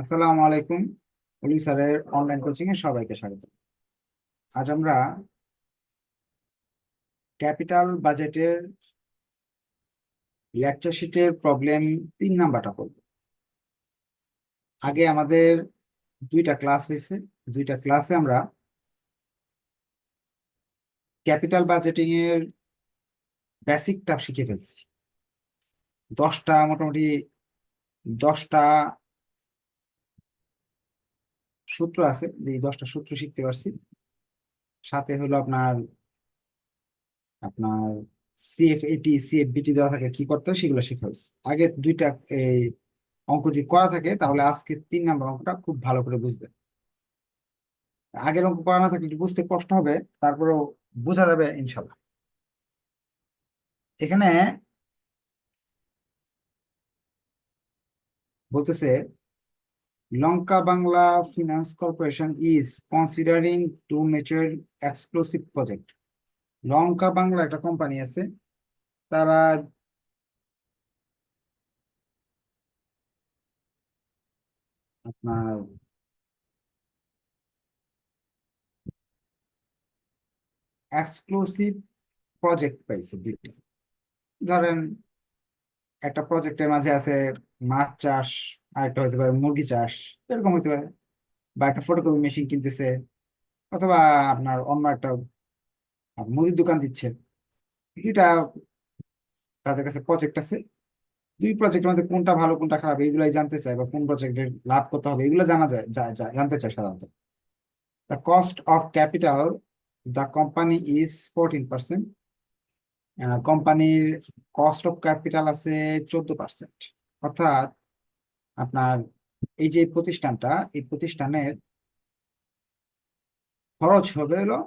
আসসালামু আলাইকুম অলি স্যারের অনলাইন কোচিং এ সবাইকে স্বাগত। আজ আমরা ক্যাপিটাল বাজেটের লেকচার শিটের প্রবলেম তিন নাম্বারটা করব আগে আমাদের দুইটা ক্লাস হয়েছে, দুইটা ক্লাসে আমরা ক্যাপিটাল বাজেটিং এর বেসিকটা শিখে ফেলছি। দশটা মোটামুটি দশটা সূত্র আছে, এই দশটা সূত্র শিখতে পারছি। সাথে হলো আপনার আপনার সিএফএটি সিএফবিটি দেওয়া থাকে, কি করতে হয় সেগুলো শেখা হয়েছে। আগে দুইটা, এই অঙ্ক যদি করা থাকে, তাহলে আজকে তিন নম্বর অঙ্কটা খুব ভালো করে বুঝবে। আগের অঙ্ক করা না থাকলে বুঝতে কষ্ট হবে, তারপরেও বোঝা যাবে ইনশাল্লাহ এখানে বলতেছে Lanka Bangla finance corporation is considering to mature exclusive project Lanka Bangla একটা কোম্পানি আছে, তারা আপনার এক্সক্লুসিভ প্রজেক্ট পাইছে দুইটা। ধরেন একটা প্রজেক্টের মাঝে আছে মাছ চাষ আর একটা হতে পারে মুরগি চাষ, এরকম হতে পারে। বা একটা ফটোকপি মেশিন কিনতেছে, অথবা আপনার অন্য একটা মুদির দোকান দিচ্ছে। দুইটা তাদের কাছে প্রজেক্ট আছে। দুই প্রজেক্টের মধ্যে কোনটা ভালো, কোনটা খারাপ, এগুলাই জানতে চায় বা কোন প্রজেক্টের লাভ করতে হবে, এগুলো জানা যায়, যা- যা- জানতে চায় সাধারণত। The cost of capital the company is fourteen percent কোম্পানির কস্ট অফ ক্যাপিটাল আছে চোদ্দ পার্সেন্ট অর্থাৎ আপনার এই যে প্রতিষ্ঠানটা, এই প্রতিষ্ঠানের খরচ হবে হলো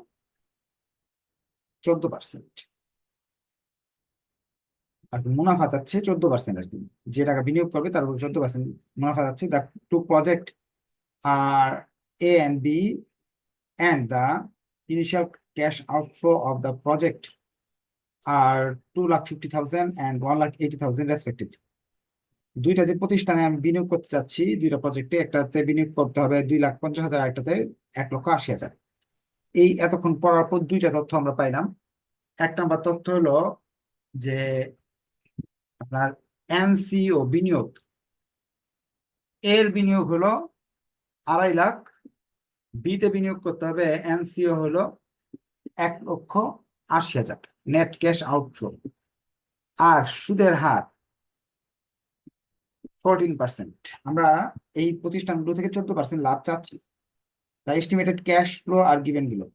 চোদ্দ পার্সেন্ট আর মুনাফা যাচ্ছে চোদ্দ পার্সেন্ট আর কি। যে টাকা বিনিয়োগ করবে তার উপর চোদ্দ পার্সেন্ট মুনাফা যাচ্ছে the two project are A and B and the initial cash outflow of the project are two lakh fifty thousand and one lakh eighty thousand respectively. দুইটা যে প্রতিষ্ঠানে আমি বিনিয়োগ করতে চাচ্ছি, দুইটা প্রজেক্টে একটাতে বিনিয়োগ করতে হবে দুই লাখ পঞ্চাশ হাজার একটাতে এক লক্ষ আশি হাজার। এই এতক্ষণ পড়ার পর দুইটা তথ্য আমরা পাইলাম। এক নম্বর তথ্য হলো যে আপনার এনসিও বিনিয়োগ, এর বিনিয়োগ হলো আড়াই লাখ, বিতে বিনিয়োগ করতে হবে এনসিও হলো এক লক্ষ আশি হাজার নেট ক্যাশ আউটফ্লো আর সুদের হার ফোরটিন পার্সেন্ট আমরা এই প্রতিষ্ঠানগুলো থেকে চোদ্দ পার্সেন্ট লাভ চাচ্ছি। তা এস্টিমেটেড ক্যাশ ফ্লো আর গিভেনগুলো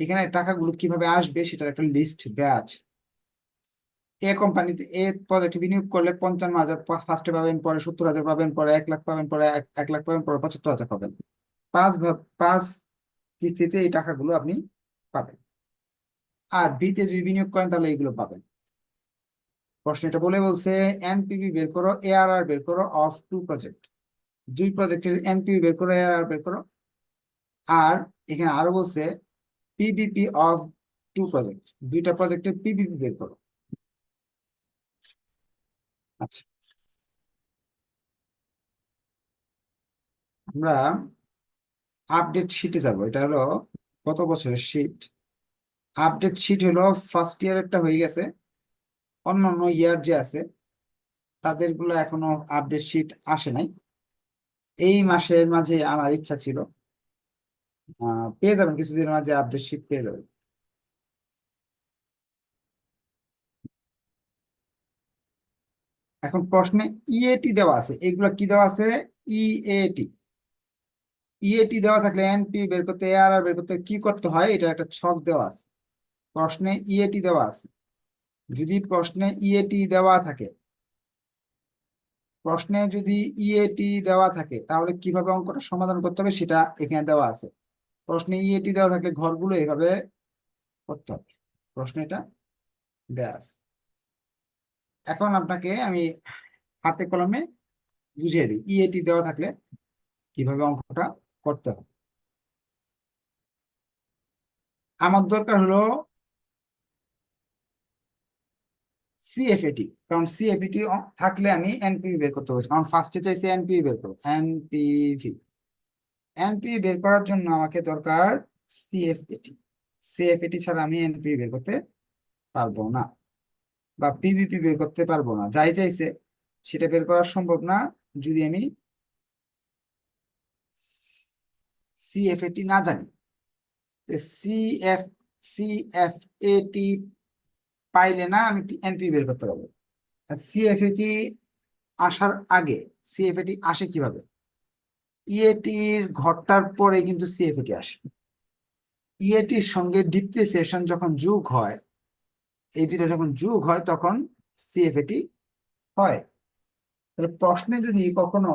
এখানে টাকাগুলো কীভাবে আসবে সেটার একটা লিস্ট দেওয়া আছে। এ কোম্পানিতে এ প্রজেক্টে বিনিয়োগ করলে পঞ্চান্ন হাজার ফার্স্টে পাবেন, পরে সত্তর হাজার পাবেন, পরে এক লাখ পাবেন, পরে এক লাখ পাবেন, পরে পঁচাত্তর হাজার পাবেন। পাঁচ পাঁচ কিস্তিতে এই টাকাগুলো আপনি পাবেন। আর বিতে যদি বিনিয়োগ করেন তাহলে এইগুলো পাবেন। প্রশ্ন এটা বলে বলছে এনপিভি বের করো, এআরআর বের করো অফ টু প্রজেক্ট দুই প্রজেক্টের এনপিভি বের করো, এআরআর বের করো। আর এখানে আরও বলছে, পিবিপি অফ টু প্রজেক্ট দুইটা প্রজেক্টের পিবিপি বের করো। আচ্ছা। আমরা আপডেট শিটে যাব। এটা হলো কত বছরের শিট আপডেট শিট হলো ফার্স্ট ইয়ার একটা হয়ে গেছে। অন্য অন্য ইয়ার যে আছে তাদেরগুলো এখনও আপডেট শিট আসে নাই। এই মাসের মাঝে আমার ইচ্ছা ছিল পেয়ে যাবেন, কিছুদিনের মাঝে আপডেট শিট পেয়ে যাবেন। এখন প্রশ্নে ইএটি দেওয়া আছে, এগুলো কি দেওয়া আছে? ইএটি ইএটি দেওয়া থাকলে এনপি বের করতে এআরআর বের করতে কি করতে হয়? এটা একটা ছক দেওয়া আছে। প্রশ্নে ইএটি দেওয়া আছে। যদি প্রশ্নে ইএটি দেওয়া থাকে, প্রশ্নে যদি ইএটি দেওয়া থাকে, তাহলে কীভাবে অঙ্কটা সমাধান করতে হবে সেটা এখানে দেওয়া আছে। প্রশ্নে ইএটি দেওয়া থাকলে ঘরগুলো এভাবে করতে হবে। প্রশ্নে এটা দেওয়া আছে। এখন আপনাকে আমি হাতে কলমে বুঝিয়ে দিই ইএটি দেওয়া থাকলে কীভাবে অঙ্কটা করতে হবে। আমার দরকার হলো সিএফএটি কারণ সিএফএটি থাকলে আমি এনপিভি বের করতে পারছি। কারণ ফার্স্টে চাইছি এনপিভি বের করব। এনপিভি এনপিভি বের করার জন্য আমাকে দরকার সিএফএটি সিএফএটি ছাড়া আমি এনপিভি বের করতে পারব না, বা পিভিপি বের করতে পারব না। যাই চাইছে, সেটা বের করা সম্ভব না যদি আমি সিএফএটি না জানি। সিএফ সিএফএটি পাইলে না আমি এনপি বের করতে পারব। সিএফএটি আসার আগে সিএফএটি আসে কীভাবে? ইএটির ঘরটার পরে কিন্তু সিএফএটি আসে। ইএটির সঙ্গে ডিপ্রিসিয়েশন যখন যোগ হয় এই যখন যোগ হয় তখন সিএফএটি হয়। তাহলে প্রশ্নে যদি কখনো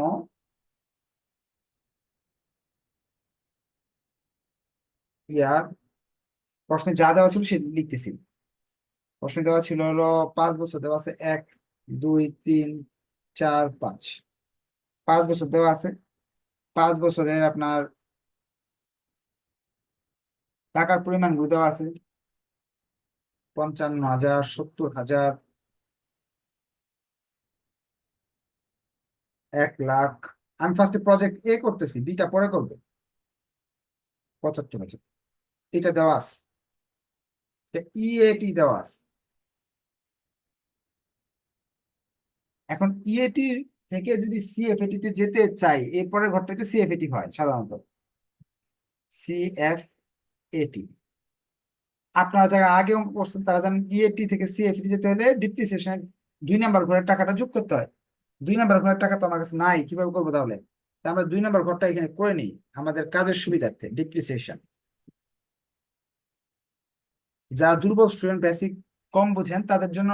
ইয়ার প্রশ্নে যা দেওয়া ছিল সে লিখতেছি। প্রশ্নে দেওয়া ছিল হলো পাঁচ বছর, দেওয়া আছে এক, দুই, তিন, চার, পাঁচ। পাঁচ বছর দেওয়া আছে। পাঁচ বছরের আপনার টাকার পরিমাণগুলো দেওয়া আছে। পঞ্চান্ন হাজার, সত্তর হাজার, এক লাখ। আমি ফার্স্টে প্রজেক্ট এ করতেছি বিটা পরে করবে। পঁচাত্তর হাজার। এটা দেওয়া আছে। ইএটি দেওয়া আছে। এখন ইএটি থেকে যদি সিএফএটি তে যেতে চাই এরপরে ঘরটাতে সিএফএটি হয় সাধারণত। সিএফএটি আপনারা যারা আগে অঙ্ক করছেন, তারা জানেন ইএটি থেকে সিএফএটি যেতে হলে ডিপ্রিসিয়েশন দুই নাম্বার ঘরের টাকাটা যোগ করতে হয়। দুই নাম্বার ঘরের টাকা তো আমার কাছে নাই, কীভাবে করব তাহলে? আমরা দুই নাম্বার ঘরটা এখানে করে নিই, আমাদের কাজের সুবিধার্থে ডিপ্রিসিয়েশন যারা দুর্বল স্টুডেন্ট বেসিক কম বুঝেন, তাদের জন্য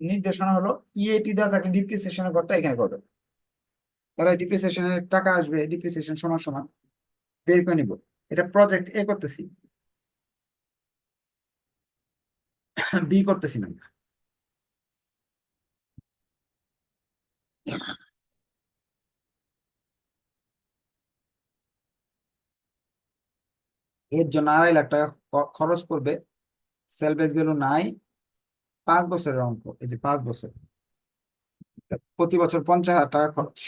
নির্দেশনা হলো ইএটি দেওয়া থাকলে ডিপ্রিসিয়েশনের ঘরটা এখানে করবে তাহলে ডিপ্রিসিয়েশনের টাকা আসবে ডিপ্রিসিয়েশন সমান সমান, বের করে নিব। এটা প্রজেক্ট এ করতেছি। বি করতেছি না। এর জন্য আড়াই লাখ টাকা খরচ করবে সেলভেজ ভ্যালু নাই। পাঁচ বছরের অঙ্ক, এই যে পাঁচ বছর। প্রতি বছর পঞ্চাশ হাজার টাকা খরচ।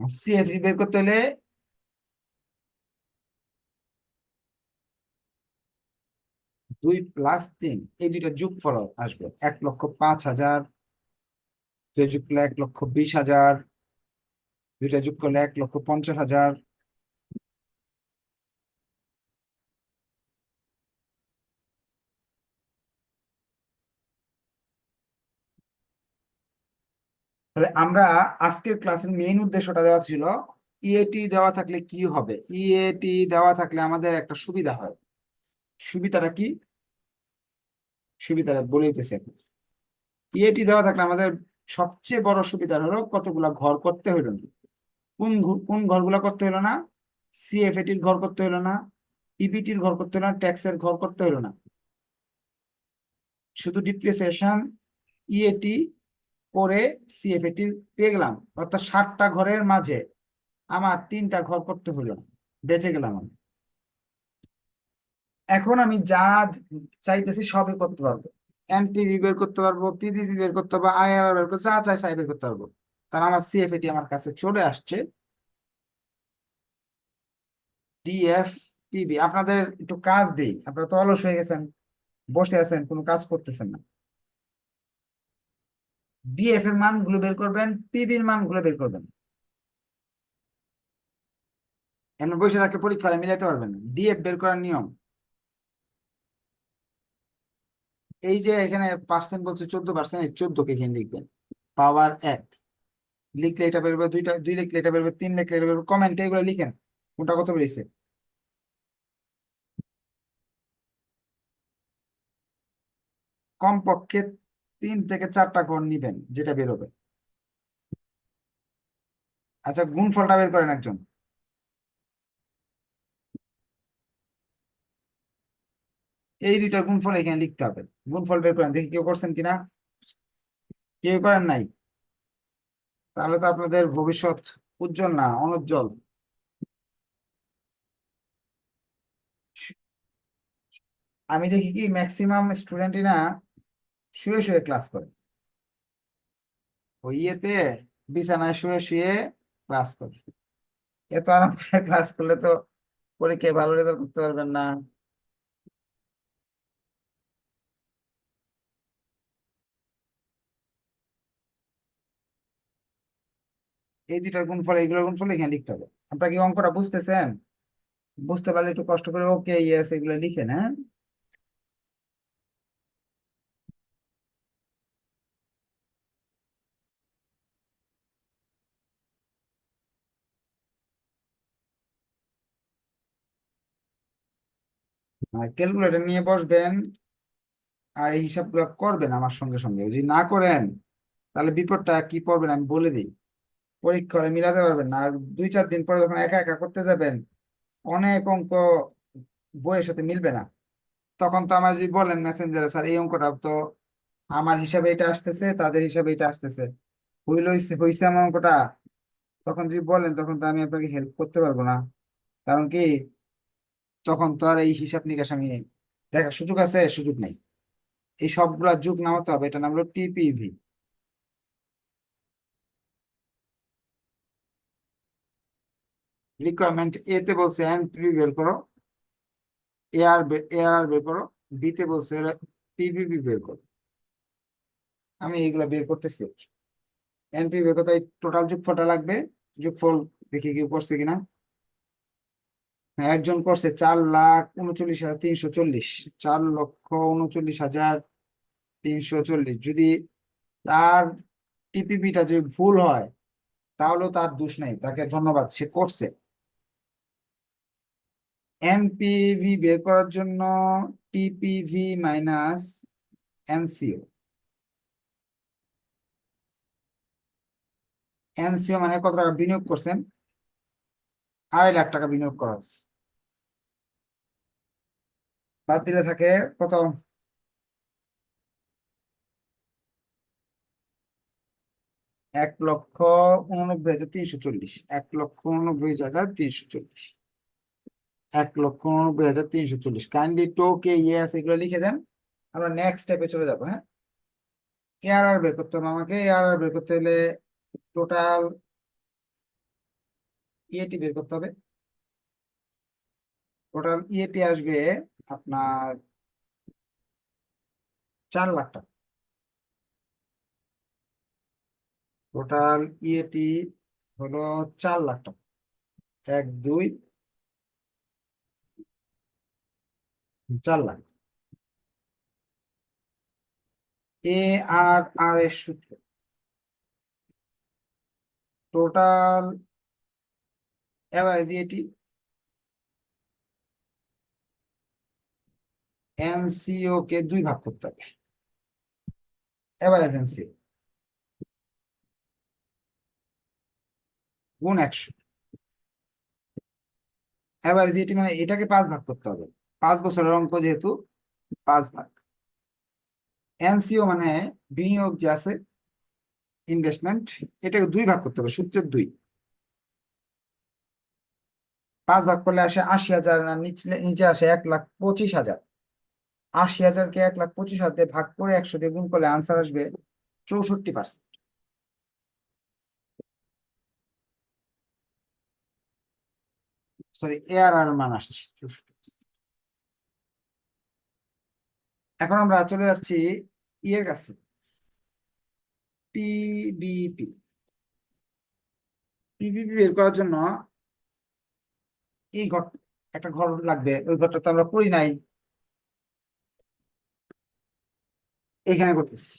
সিএফডি বের করতে হলে দুই প্লাস তিন, এই দুইটা যোগফল আসবে এক লক্ষ পাঁচ হাজার দুই যোগ করলে এক লক্ষ বিশ হাজার, দুইটা যোগ করলে এক লক্ষ পঞ্চাশ হাজার। তাহলে আমরা আজকের ক্লাসের মেইন উদ্দেশ্যটা দেওয়া ছিল ইএটি দেওয়া থাকলে কি হবে? ইএটি দেওয়া থাকলে আমাদের একটা সুবিধা হয়। সুবিধাটা কি? সুবিধাটা বলে দিতেছে ইএটি দেওয়া থাকলে আমাদের সবচেয়ে বড় সুবিধা হলো কতগুলা ঘর করতে হইল না। কোন কোন ঘরগুলা করতে হলো না? সিএফএটির ঘর করতে হলো না। ইপিটির ঘর করতে হলো না। ট্যাক্সের ঘর করতে হলো না। শুধু ডিপ্রিসিয়েশন ইএটি করে সিএফএটির পেয়ে গেলাম। অর্থাৎ ষাটটা ঘরের মাঝে আমার তিনটা ঘর করতে হলো না বেঁচে গেলাম আমি। এখন আমি যা চাইতেছি সবই করতে পারব। এনপিভি বের করতে পারব পিভিভি বের করতে পারব বের করতে যা চাই বের করতে পারব। কারণ আমার সিএফএটি আমার কাছে চলে আসছে। আপনাদের একটু কাজ দিই, আপনারা তো অলস হয়ে গেছেন, বসে আছেন, কোনো কাজ করতেছেন না। ডিএফ এর মানগুলো বের করবেন পিবির মানগুলো বের করবেন। এমনি বসে থাকলে পরীক্ষা মিলাইতে পারবেন ডিএফ বের করার নিয়ম। এই যে এখানে পার্সেন্ট বলছে চোদ্দ পার্সেন্ট এই চোদ্দ কে এখানে লিখবেন। পাওয়ার এক। লিখলে এটা বেরোবে দুইটা, দুই লিখলে এটা বেরোবে তিন লিখলে এটা বেরোবে কমেন্ট এগুলো লিখেন। কোনটা কত বেরিয়েছে? কমপক্ষে তিন থেকে চারটা ঘর নিবেন, যেটা বেরোবে আচ্ছা গুণফলটা বের করেন একজন। এই দুইটার গুণফল এখানে লিখতে হবে। গুণফল বের করেন, দেখি কেউ করছেন কিনা? কেউ করেন নাই? তাহলে তো আপনাদের ভবিষ্যৎ উজ্জ্বল না, অনুজ্জ্বল। আমি দেখি কি ম্যাক্সিমাম স্টুডেন্টই না শুয়ে শুয়ে ক্লাস করে। ওই ইয়েতে বিছানায় শুয়ে শুয়ে ক্লাস করে। এত আরাম করে ক্লাস করলে তো পরীক্ষায় ভালো রেজাল্ট করতে পারবেন না। এই দুটার গুণফল এইগুলোর গুণফল এখানে লিখতে হবে। আপনারা কি অঙ্কটা বুঝতেছেন? বুঝতে পারলে একটু কষ্ট করে ওকে ইয়েস এগুলো লিখেন হ্যাঁ ক্যালকুলেটর নিয়ে বসবেন, আর এই হিসাবগুলো করবেন আমার সঙ্গে সঙ্গে। যদি না করেন, তাহলে বিপদটা কি পড়বেন আমি বলে দিই। পরীক্ষা হলে মিলাতে পারবেন না। আর দুই চার দিন পরে যখন একা একা করতে যাবেন, অনেক অঙ্ক বইয়ের সাথে মিলবে না। তখন তো আমার যদি বলেন মেসেঞ্জারে স্যার, এই অঙ্কটা তো আমার হিসাবে এটা আসতেছে, তাদের হিসাবে এটা আসতেছে। হইল হইছে আমার অঙ্কটা। তখন যদি বলেন তখন তো আমি আপনাকে হেল্প করতে পারব না। কারণ কি? তখন তো আর এই হিসাব নিকাশ আমি দেখার সুযোগ আছে, সুযোগ নেই। এই সবগুলা যুগ নামাতে হবে। এটা নাম হলো টিপিভি রিকোয়ারমেন্ট এ তে বলছে এনপিভি বের করো। এ আর এ আর বের করো। বি তে বলছে পিভিভি বের করো। আমি এইগুলা বের করতেছি। এনপি বের করতে টোটাল যোগফলটা লাগবে। যোগফল দেখি কি করছে কিনা। হ্যাঁ, একজন করছে চার লাখ উনচল্লিশ হাজার তিনশো চল্লিশ। চার লক্ষ উনচল্লিশ হাজার তিনশো চল্লিশ। যদি তার টিপিপিটা যদি ভুল হয় তাহলেও তার দোষ নেই। তাকে ধন্যবাদ সে করছে। এনপিভি বের করার জন্য টিপিভি মাইনাস এনসিও এনসিও মানে কত টাকা বিনিয়োগ করছেন? আড়াই লাখ টাকা বিনিয়োগ করা বাদ দিলে থাকে কত? এক লক্ষ উননব্বই হাজার তিনশো চল্লিশ। এক লক্ষ উননব্বই হাজার তিনশো চল্লিশ। এক লক্ষ উননব্বই হাজার তিনশো চল্লিশ। কাইন্ডলি টোকে ইয়েস এগুলো লিখে দেন। আমরা নেক্সট স্টেপে চলে যাব হ্যাঁ? এআরআর বের করতে হবে আমাকে। এআরআর বের করতে হলে টোটাল ইএটি বের করতে হবে। টোটাল ইএটি আসবে আপনার চার লাখ টাকা। টোটাল ইএটি হলো চার লাখ টাকা। এক, দুই চার লাখ এ আর আর এর সূত্র। টোটাল অ্যাভারেজ ইএটি এনসিও কে দুই ভাগ করতে হবে। Average NCO. গুণ একশো। এভারেজ ইএটি মানে এটাকে পাঁচ ভাগ করতে হবে। পাঁচ বছরের অঙ্ক যেহেতু পাঁচ ভাগ। এনসিও মানে বিনিয়োগ যে আছে ইনভেস্টমেন্ট এটাকে দুই ভাগ করতে হবে সূত্রের দুই। পাঁচ ভাগ করলে আসে আশি হাজার আর নিচে নিচে আসে এক লাখ পঁচিশ হাজার। আশি হাজারকে এক লাখ পঁচিশ হাজার দিয়ে ভাগ করে একশো দিয়ে গুণ করলে আনসার আসবে চৌষট্টি পার্সেন্ট সরি এআর আর মান আসছে চৌষট্টি। এখন আমরা চলে যাচ্ছি ইয়ের কাছে। পিবিপি পিবিপি বের করার জন্য এই ঘর, একটা ঘর লাগবে। ওই ঘরটা তো আমরা করি নাই। এখানে করতেছি।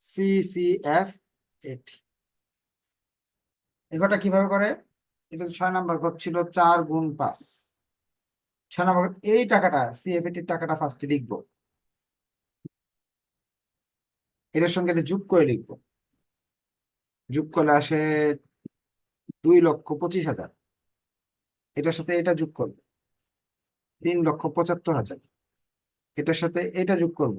সি সি এফ এইট এই ঘরটা কীভাবে করে? এটা ছয় নাম্বার ঘর ছিল, চার গুণ পাঁচ। ছয় নাম্বার এই টাকাটা সিএফএট এর টাকাটা ফার্স্টে লিখব। এটার সঙ্গে এটা যোগ করে লিখব। যোগ করলে আসে দুই লক্ষ পঁচিশ হাজার। এটার সাথে এটা যোগ করব। তিন লক্ষ পঁচাত্তর হাজার। এটার সাথে এটা যোগ করব।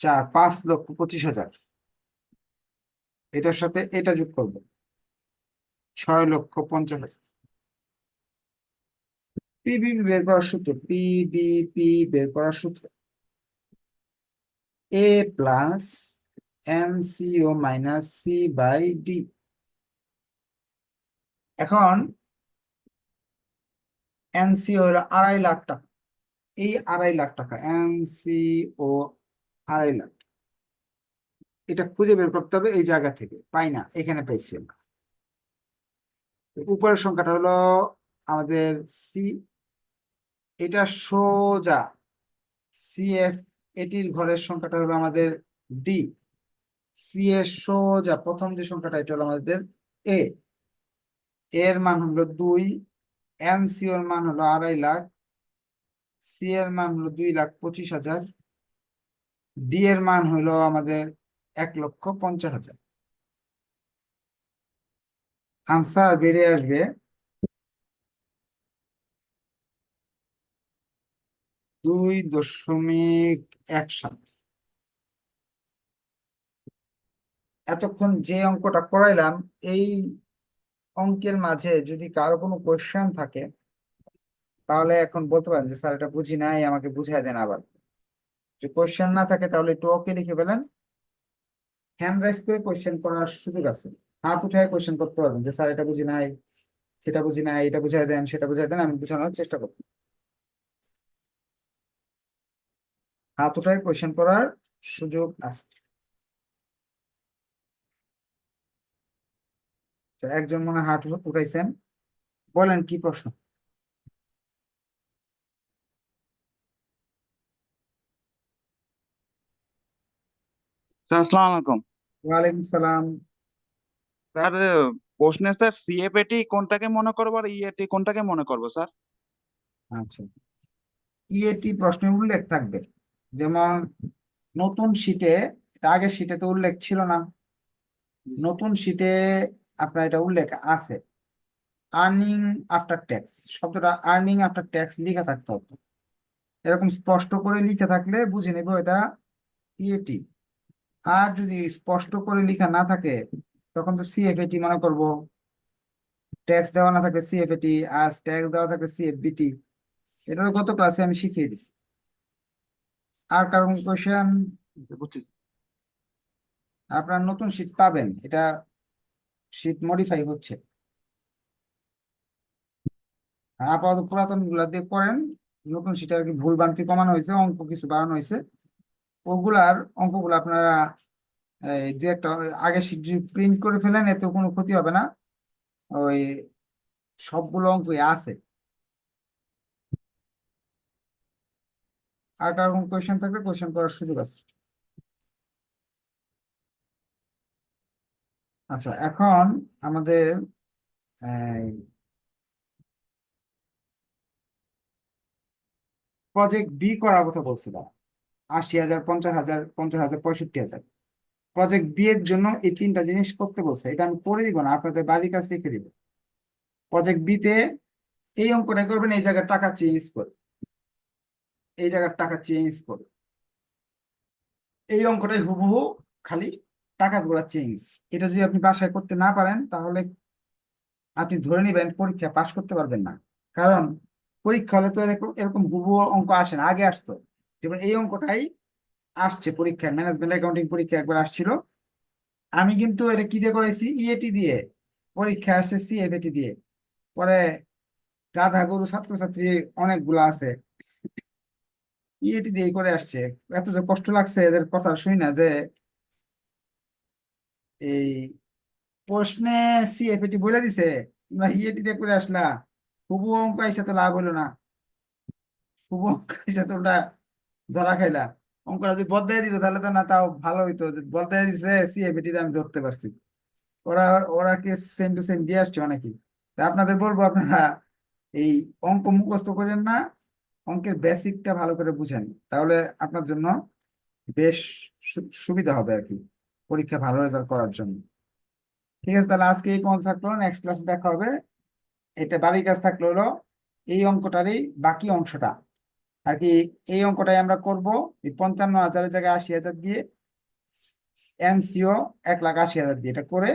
চার, পাঁচ লক্ষ পঁচিশ হাজার। এটার সাথে এটা যোগ করব। ছয় লক্ষ পঞ্চাশ হাজার। পিবিপি বের করার সূত্র পিবিপি বের করার সূত্র। A plus NCO minus C by D এখন এনসিও হলো আড়াই লাখ টাকা। এই আড়াই লাখ টাকা এনসিও আড়াই লাখ। এটা খুঁজে বের করতে হবে এই জায়গা থেকে, পাই না, এখানে পাইছি আমরা। উপরের সংখ্যাটা হলো আমাদের সি এটা সোজা। সিএফ এটির ঘরের সংখ্যাটা হলো আমাদের ডি সি এর সোজা প্রথম যে সংখ্যাটা, এটা হলো আমাদের এ এর মান হলো দুই এন সি এর মান হলো আড়াই লাখ সি এর মান হলো দুই লাখ পঁচিশ হাজার ডি এর মান হলো আমাদের এক লক্ষ পঞ্চাশ হাজার। আনসার বেড়ে আসবে। দুই দশমিক এক সাত। এতক্ষণ যে অঙ্কটা করাইলাম, এই অঙ্কের মাঝে যদি কারও কোনো কোয়েশ্চেন থাকে, তাহলে এখন বলতে পারেন যে, স্যার, এটা বুঝি নাই, আমাকে বুঝাই দেন আবার। যে কোয়েশ্চেন না থাকে, তাহলে একটু ওকে লিখে ফেলেন। হ্যান্ড রাইজ করে কোয়েশ্চেন করার সুযোগ আছে। হাত উঠায় কোয়েশ্চেন করতে পারবেন যে, স্যার, এটা বুঝি নাই, সেটা বুঝি নাই, এটা বুঝাই দেন, সেটা বুঝাই দেন, আমি বুঝানোর চেষ্টা করব। হাত উঠায় কোয়েশ্চেন করার সুযোগ আছে। তো একজন মনে হয় হাত উঠাইছেন বলেন কি প্রশ্ন? আসসালামু আলাইকুম। ওয়ালাইকুম সালাম। স্যার প্রশ্নে স্যার কোনটাকে মনে করব আর ইএটি কোনটাকে মনে করব স্যার? আচ্ছা। ইএটি প্রশ্নে উল্লেখ থাকবে। যেমন নতুন শীটে আগের শীটে তো উল্লেখ ছিল না। নতুন শীটে আপনার এটা উল্লেখ আছে। আর্নিং আফটার ট্যাক্স শব্দটা আর্নিং আফটার ট্যাক্স লেখা থাকতে হবে। এরকম স্পষ্ট করে লিখে থাকলে বুঝে নেব এটা ইএটি আর যদি স্পষ্ট করে লিখা না থাকে, তখন তো সিএফএটি মনে করব। ট্যাক্স দেওয়া না থাকে সিএফএটি আর ট্যাক্স দেওয়া থাকে সিএফবিটি এটা তো গত ক্লাসে আমি শিখিয়ে দিছি। আর কারণ কোশ্চেন বুঝছি আপনার নতুন শীট পাবেন এটা শীট মডিফাই হচ্ছে। আপাতত পুরাতনগুলা দিয়ে করেন নতুন শীটে আর কি ভুল ভ্রান্তি কমানো হয়েছে অঙ্ক কিছু বাড়ানো হয়েছে। ওগুলার অঙ্কগুলো আপনারা এই দু একটা আগে শীট প্রিন্ট করে ফেলেন এতে কোনো ক্ষতি হবে না। ওই সবগুলো অঙ্কই আছে। আর কারও কোনো কোয়েশ্চেন থাকলে কোয়েশ্চেন করার সুযোগ আছে। আচ্ছা এখন আমাদের প্রজেক্ট বি করার কথা বলছে তারা আশি হাজার, পঞ্চাশ হাজার পঞ্চাশ হাজার, পঁয়ষট্টি হাজার। প্রজেক্ট বি এর জন্য এই তিনটা জিনিস করতে বলছে, এটা আমি করে দিব না, আপনাদের বাড়ির কাছে রেখে দিব। প্রজেক্ট বি তে এই অঙ্কটা করবেন, এই জায়গায় টাকা চেঞ্জ করে। এই জায়গার টাকা চেঞ্জ করে। এই অঙ্কটাই হুবহু খালি টাকাগুলা চেঞ্জ এটা যদি আপনি বাসায় করতে না পারেন, তাহলে আপনি ধরে নেবেন পরীক্ষা পাশ করতে পারবেন না। কারণ পরীক্ষা হলে তো এরকম এরকম হুবহু অঙ্ক আসে না, আগে আসতো। যেমন এই অঙ্কটাই আসছে পরীক্ষায় ম্যানেজমেন্ট অ্যাকাউন্টিং পরীক্ষা একবার আসছিল। আমি কিন্তু এটা কি দিয়ে করাইছি? ইএটি দিয়ে। পরীক্ষা আসছে সিএফএটি দিয়ে। পরে গাধা গরু ছাত্রছাত্রী অনেকগুলো আছে। ইএটি দিয়ে করে আসছে। এত যে কষ্ট লাগছে এদের কথা শুনি না যে এই প্রশ্নে সিএফএটি বলে দিছে, তোমরা ইএটি দিয়ে করে আসলা। হুবু অঙ্ক এসে তো লাভ হলো না। হুবু অঙ্ক এসে তো ওটা ধরা খাইলা। অঙ্কটা যদি বদলাই দিত তাহলে তো না, তাও ভালো হইতো। যে বদলাই দিছে সিএফএটি আমি ধরতে পারছি। ওরা ওরা কি সেম টু সেম দিয়ে আসছে অনেকেই? তা আপনাদের বলব আপনারা এই অঙ্ক মুখস্থ করেন না। অঙ্কের বেসিকটা ভালো করে বুঝেন, তাহলে আপনার জন্য বেশ সুবিধা হবে আর কি, পরীক্ষা ভালো রেজাল্ট করার জন্য। ঠিক আছে, তাহলে আজকে এই পর্যন্ত থাকল নেক্সট ক্লাস দেখা হবে। এটা বাড়ির কাজ থাকল হলো, এই অঙ্কটারই বাকি অংশটা। আর কি, এই অঙ্কটাই আমরা করব, এই পঞ্চান্ন হাজারের জায়গায় আশি হাজার দিয়ে, এনসিও এক লাখ আশি হাজার দিয়ে এটা করে